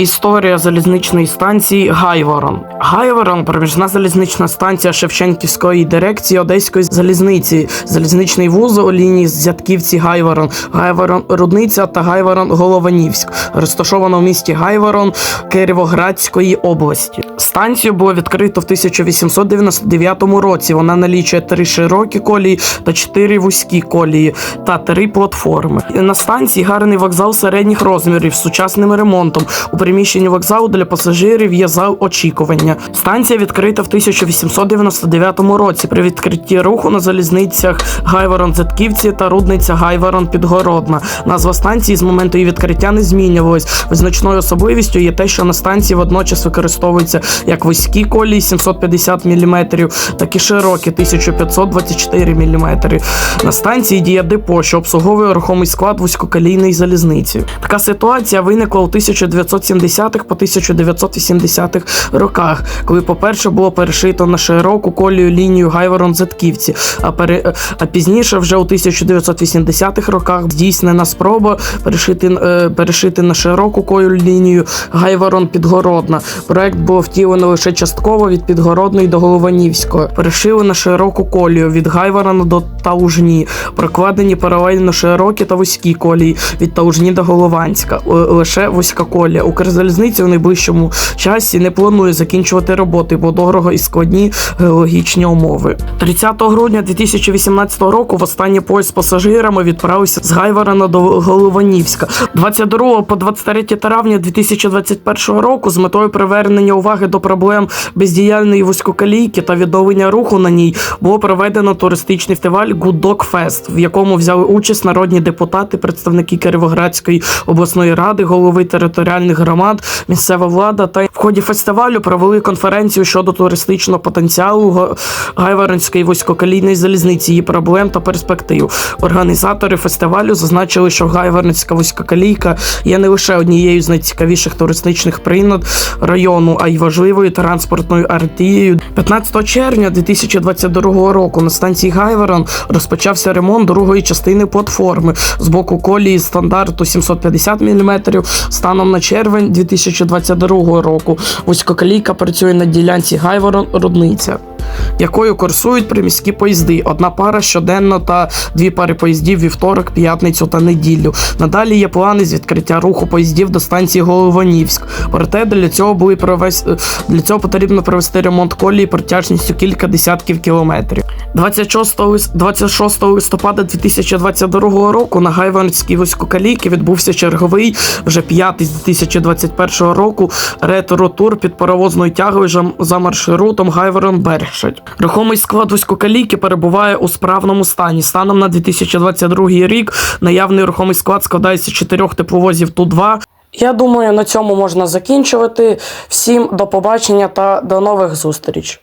Історія залізничної станції Гайворон. Гайворон проміжна залізнична станція Шевченківської дирекції Одеської залізниці, залізничний вузол лінії Зятківці Гайворон, Гайворон Рудниця та Гайворон Голованівськ, розташована в місті Гайворон Кировоградської області. Станцію було відкрито в 1899 році. Вона налічує три широкі колії та чотири вузькі колії та три платформи. На станції гарний вокзал середніх розмірів з сучасним ремонтом. У приміщенні вокзалу для пасажирів є зал очікування. Станція відкрита в 1899 році при відкритті руху на залізницях Гайворон Зетківці та Рудниця Гайворон Підгородна. Назва станції з моменту її відкриття не змінювалась. Визначною особливістю є те, що на станції водночас використовуються як вузькі колії 750 мм, так і широкі 1524 мм. На станції діє депо, що обслуговує рухомий склад вузькоколійної залізниці. Така ситуація виникла у 1970-х по 1980-х роках, коли, по-перше, було перешито на широку колію лінію Гайворон Зетківці, а, пере... а пізніше, вже у 1980-х роках, здійснена спроба перешити, е, перешити на широку колію лінію Гайворон Підгородна. Проект було втілено лише частково від Підгородної до Голованівської. Перешили на широку колію від Гайворона до Таужні, прокладені паралельно широкі та вузькі колії від Таужні до Голованська. Е, Лише вузька колія. Укрзалізниця у найближчому часі не планує закінчувати роботи, бо дорого і складні геологічні умови. 30 грудня 2018 року в останній поїзд з пасажирами відправився з Гайворона до Голованівська. 22 по 23 травня 2021 року з метою привернення уваги до проблем бездіяльної вузькоколійки та відновлення руху на ній було проведено туристичний фестиваль Гудок Фест, в якому взяли участь народні депутати, представники Кировоградської обласної ради, голови територіальних громад, місцева влада. Та в ході фестивалю провели конференцію щодо туристичного потенціалу Гайворонської вузькоколійної залізниці, її проблем та перспектив. Організатори фестивалю зазначили, що Гайворонська вузькоколійка є не лише однією з найцікавіших туристичних пригод району, а й важливою транспортною артерією. 15 червня 2022 року на станції Гайворон розпочався ремонт другої частини платформи з боку колії стандарту 750 мм станом на червень 2022 року. Вузькоколійка працює на ділянці Гайворон-Рудниця. Якою курсують приміські поїзди, одна пара щоденно та дві пари поїздів вівторок, п'ятницю та неділю. Надалі є плани з відкриття руху поїздів до станції Голованівськ. Проте для цього були провес... для цього потрібно провести ремонт колії протяжністю кілька десятків кілометрів. 26 лис- 26 листопада 2022 року на Гайворонській вузькоколійці відбувся черговий вже п'ятий з 2021 року ретро-тур під паровозною тягою за маршрутом Гайворон-Бершадь. Рухомий склад вузькоколійки перебуває у справному стані. Станом на 2022 рік наявний рухомий склад складається з чотирьох тепловозів Ту-2. Я думаю, на цьому можна закінчувати. Всім до побачення та до нових зустріч.